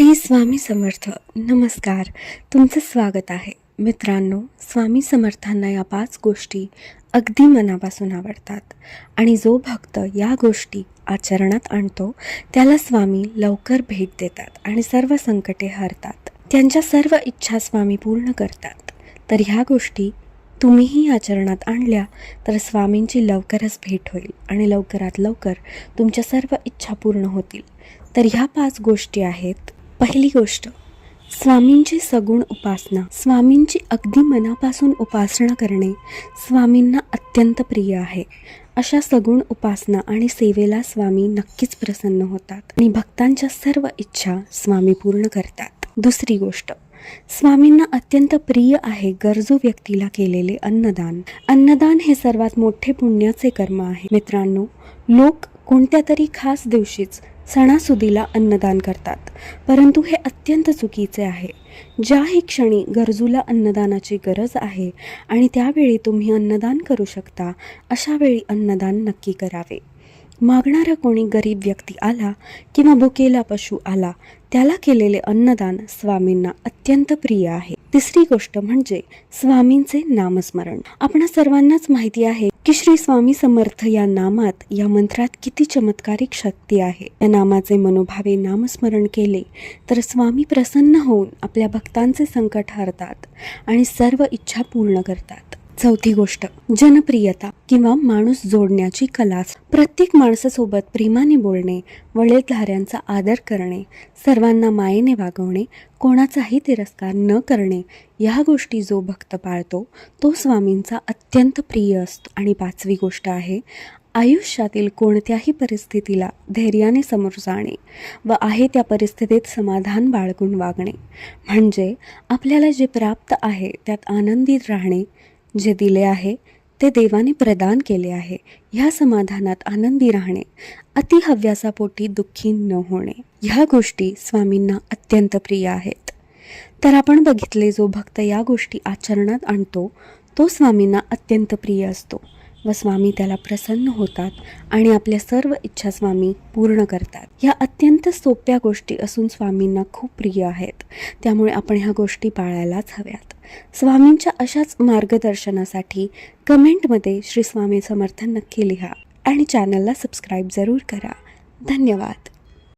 श्री स्वामी समर्थ नमस्कार. तुमचं स्वागत आहे. मित्रांनो स्वामी समर्थांना या पाच गोष्टी अगदी मनापासून आवडतात. आणि जो भक्त या गोष्टी आचरणात आणतो त्याला स्वामी लवकर भेट देतात आणि सर्व संकटे हरतात. त्यांच्या सर्व इच्छा स्वामी पूर्ण करतात. तर ह्या गोष्टी तुम्हीही आचरणात आणल्या तर स्वामींची लवकरच भेट होईल आणि लवकरात लवकर तुमच्या सर्व इच्छा पूर्ण होतील. तर ह्या पाच गोष्टी आहेत पहिली गोष्ट स्वामींची सगुण उपासना. स्वामींची अगदी मनापासून उपासना करणे स्वामींना अत्यंत प्रिय आहे. अशा सगुण उपासना आणि सेवेला स्वामी नक्कीच प्रसन्न होतात आणि भक्तांच्या सर्व इच्छा स्वामी पूर्ण करतात. दुसरी गोष्ट स्वामींना अत्यंत प्रिय आहे गरजू व्यक्तीला केलेले अन्नदान. अन्नदान हे सर्वात मोठे पुण्याचे कर्म आहे. मित्रांनो लोक कोणत्या तरी खास दिवशीच सणासुदीला अन्नदान करतात. परंतु हे अत्यंत चुकीचे आहे. ज्याही क्षणी गरजूला अन्नदानाची गरज आहे आणि त्यावेळी तुम्ही अन्नदान करू शकता अशावेळी अन्नदान नक्की करावे. मागणारा कोणी गरीब व्यक्ती आला किंवा भुकेला पशु आला त्याला केलेले अन्नदान स्वामींना अत्यंत प्रिय आहे. तिसरी गोष्ट म्हणजे स्वामींचे नामस्मरण. आपणा सर्वांनाच माहिती आहे की श्री स्वामी समर्थ या नामात या मंत्रात किती चमत्कारिक शक्ती आहे. या नामाचे मनोभावे नामस्मरण केले तर स्वामी प्रसन्न होऊन आपल्या भक्तांचे संकट हरतात आणि सर्व इच्छा पूर्ण करतात. चौथी गोष्ट जनप्रियता किंवा माणूस जोडण्याची कला. प्रत्येक माणसासोबत प्रेमाने बोलणे वडीलधाऱ्यांचा आदर करणे सर्वांना मायेने वागवणे कोणाचाही तिरस्कार न करणे या गोष्टी जो भक्त पाळतो तो स्वामींचा अत्यंत प्रिय असतो. आणि पाचवी गोष्ट आहे आयुष्यातील कोणत्याही परिस्थितीला धैर्याने समोर जाणे व आहे त्या परिस्थितीत समाधान बाळगून वागणे. म्हणजे आपल्याला जे प्राप्त आहे त्यात आनंदित राहणे जे दिले आहे ते देवाने प्रदान केले आहे. ह्या समाधानात आनंदी राहणे अति हव्यासापोटी दुःखी न होणे ह्या गोष्टी स्वामींना अत्यंत प्रिय आहेत. तर आपण बघितले जो भक्त या गोष्टी आचरणात आणतो तो स्वामींना अत्यंत प्रिय असतो. व स्वामी त्याला प्रसन्न होतात आणि आपल्या सर्व इच्छा स्वामी पूर्ण करतात. ह्या अत्यंत सोप्या गोष्टी असून स्वामींना खूप प्रिय आहेत. त्यामुळे आपण ह्या गोष्टी पाळायलाच हव्यात. स्वामींच्या अशाच मार्गदर्शनासाठी कमेंटमध्ये श्री स्वामी समर्थन नक्की लिहा आणि चॅनलला सबस्क्राईब जरूर करा. धन्यवाद.